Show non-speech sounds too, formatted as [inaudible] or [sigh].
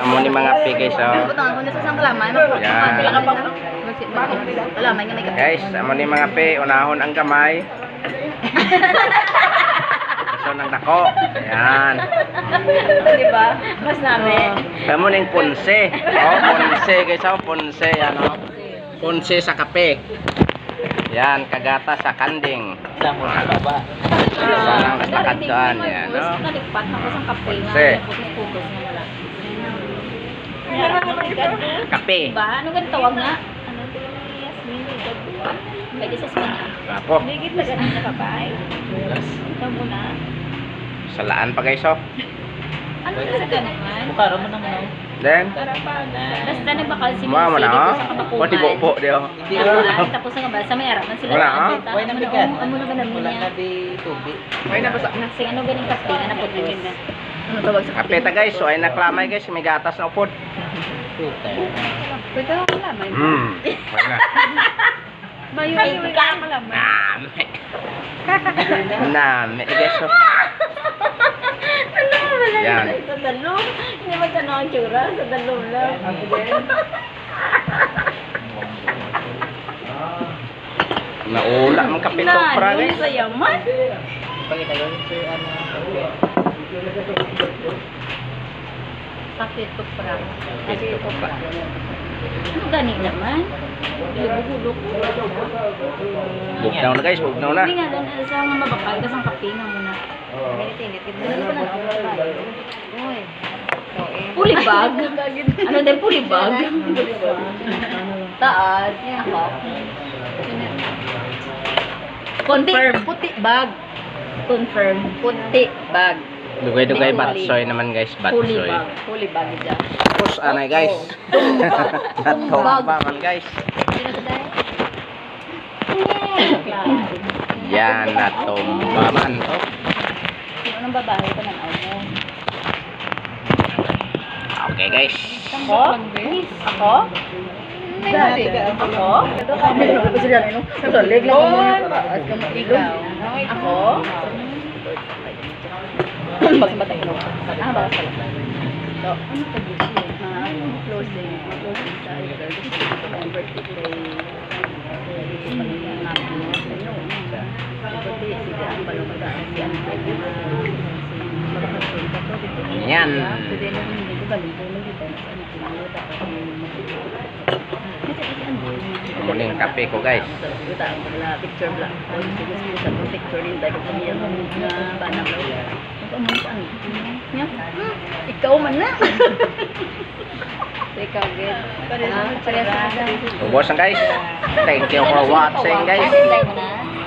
Amo ni mga pi guys oh. Butangan ko na sa. Guys, amo ni mga pi unahon ang kamay. So nang dako. Yan. Di ba? Mas namin. Amo ning punse. Oh, punse guys oh, punse yan oh. Punse sa kape. Yan, kagata sa kanding. Sa baba. Sarang nakakadaan yan, no? Sa kape nga. Kasi. Na wala. Kape. Diba? Ano ganito tawag nga? Ano ito yung Yasmin? Pwede sa Smina. Apo. Ligit na ganun na kapay. Ito muna. Salaan pa guys oh. Ano sa ganun? Mukha mo naman. Then, Basta na bakal si Mga mo na oh. sa kabakuman. Pati bubo di oh. Hindi Tapos, tapos ang basa may araman sila. Wala, ah. benta. Why na Ano, bigat? Ano na ganun Wala na niya? di tubig. Why na basa? Sing ano kape nga na putos. Ano tawag sa Kape ta guys, so ay naklamay guys, may gatas na upod. Puta. Pwede ako malaman. Hmm. Wala. Bayo ay hindi ka malaman. Nami. Nami guys oh. Ano wala Yan. Sa dalo. Hindi mo tanong ang tsura. Sa dalo lang. Naula man kape to pra guys. sa yaman. Pakita yun ano, to pra. Sakit to pra. Ano gani naman? Ilubulok. Bugnaw na guys, bugnaw na. Hindi nga sa mga mabakal kasi ang kape nga muna. Ganun pa na. Uy. Pulibag? [laughs] ano din pulibag? Taas. Ako. Konti, puti bag. Confirm. Puti bag. Dugay-dugay batsoy naman guys, batsoy. bag. Puli bag dyan. Tapos anay guys. Natumba man guys. Yan, natumba man to. Anong babae ko ng mo? Okay guys. Ako? Ako? Dati. Ako? Na ba sila ano? Nagsalig lang ako muna para as ka mailog. Ako? Mas matay ko. Ah, baka pala. So, ano ka dito? Ah, closing. Closing sa April. Birthday kay Yan. Muling kape ko guys. Picture lang. Sa picture din dahil kami yung mga banang. Saan? Nya? Ikaw man na. Ikaw gid. Parehas parehas. Ubos na guys. Thank you for watching guys. Na?